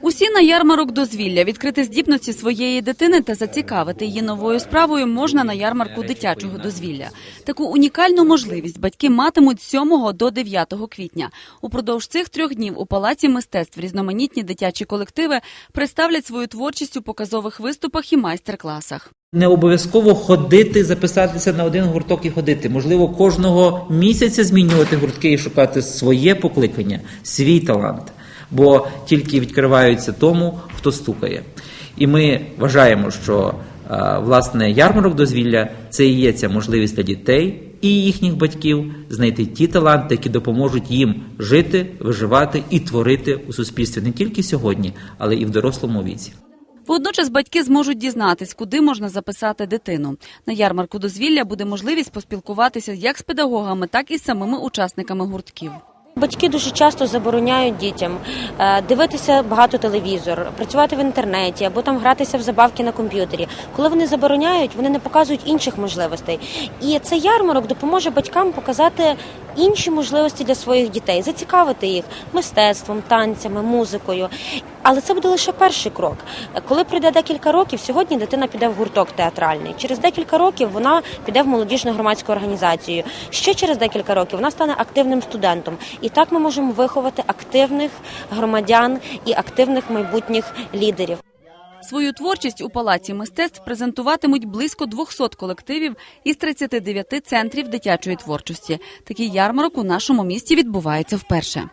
Усі на ярмарок дозвілля відкрити здібності своєї дитини та зацікавити її новою справою можна на ярмарку дитячого дозвілля. Таку унікальну можливість батьки матимуть з 7 до 9 квітня. Упродовж цих трьох днів у палаці мистецтв різноманітні дитячі колективи представлять свою творчість у показових виступах і майстер-класах. Не обов'язково ходити, записатися на один гурток і ходити. Можливо, кожного місяця змінювати гуртки і шукати своє покликання, свій талант. Бо тільки відкриваються тому, хто стукає. І ми вважаємо, що е, власне ярмарок дозвілля це і є ця можливість для дітей і їхніх батьків знайти ті таланти, які допоможуть їм жити, виживати і творити у суспільстві не тільки сьогодні, але і в дорослому віці. Водночас батьки зможуть дізнатись, куди можна записати дитину. На ярмарку дозвілля буде можливість поспілкуватися як з педагогами, так і з самими учасниками гуртків. Батьки дуже часто забороняють дітям е, дивитися багато телевізор, працювати в інтернеті або там гратися в забавки на комп'ютері. Коли вони забороняють, вони не показують інших можливостей. І цей ярмарок допоможе батькам показати інші можливості для своїх дітей, зацікавити їх мистецтвом, танцями, музикою. Але це буде лише перший крок. Коли пройде декілька років, сьогодні дитина піде в гурток театральний. Через декілька років вона піде в молодіжну громадську організацію. Ще через декілька років вона стане активним студентом. І так ми можемо виховати активних громадян і активних майбутніх лідерів. Свою творчість у палаці мистецтв презентуватимуть близько 200 колективів із 39 центрів дитячої творчості. Такий ярмарок у нашому місті відбувається вперше.